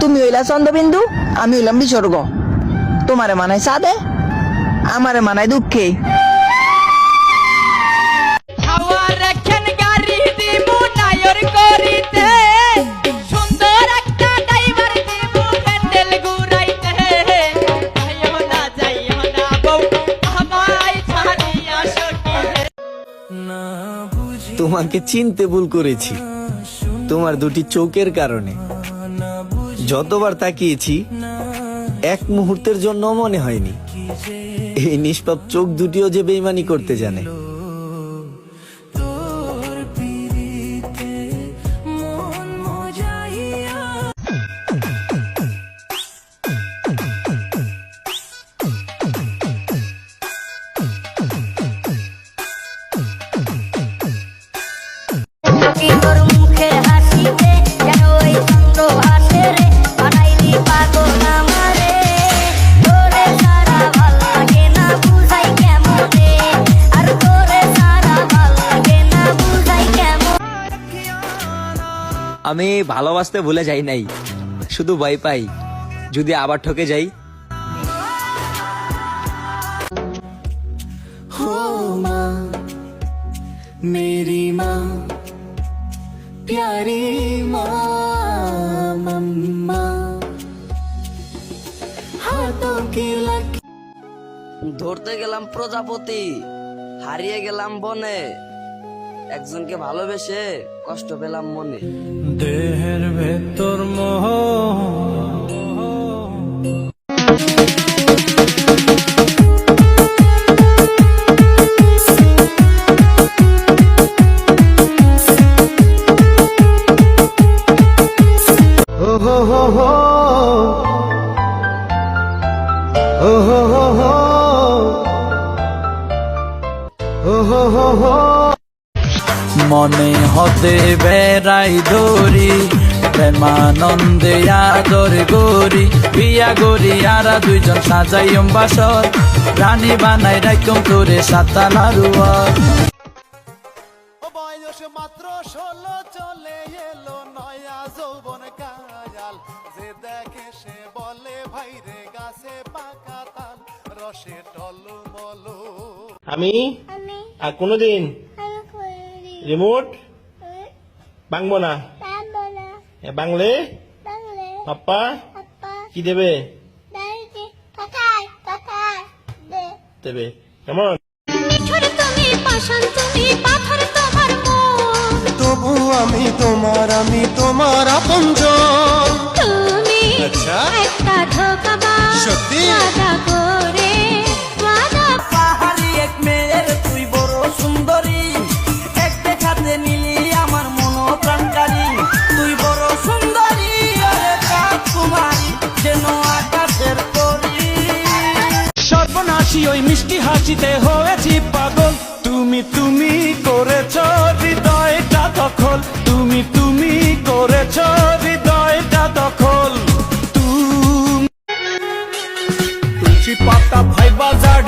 তুমি হইলা চন্দ্রবিন্দু? আমি হইলাম বিসর্গ। তোমারে মানায় সাদে আমারে মানায় দুঃখে। তোমাকে চিনতে ভুল করেছি। তোমার দুটি চোখের কারণে। যতবার তাকিয়েছি, এক মুহূর্তের জন্য মনে হয়নি। এই নিষ্পাপ চোখ দুটিও যে বেইমানি করতে জানে। কি তোর আমি ভালোবাসতে ভুলে যাই নাই। শুধু ভয় পাই যদি আবার ঠকে যাই। মেরি মা প্যারি মা ধরতে গেলাম প্রজাপতি হারিয়ে গেলাম বনে। একজনকে ভালোবেসে কষ্ট পেলাম মনে। দেহের ভেতর মোহ। মনে হতে বেড়াই দৌড়ি প্রেমানন্দে আদর গরি বিয়া গরি আরা দুইজন সাজাইম বাসর রানী বানাই রাইকম তোরে সাতালারুয়ার বয়স মাত্র ষোলো চলে এলো নয়া যৌবন কায়াল। যে দেখে সে বলে ভাইরে গাছে পাকা তাল রসে আমি। আর কোনোদিন? রিমোট বাংবো না বাংলে পাপা পাপ্পা কি দেবে দেবে কেমন মন। তবু আমি তোমার আমি তোমার আপনজন। হাসি, ওই মিষ্টি হাসিতে হয়েছি পাগল। তুমি তুমি করেছ হৃদয়টা দখল। তুমি তুমি করেছ হৃদয়টা দখল। তুমি পাতা ভাই বাজার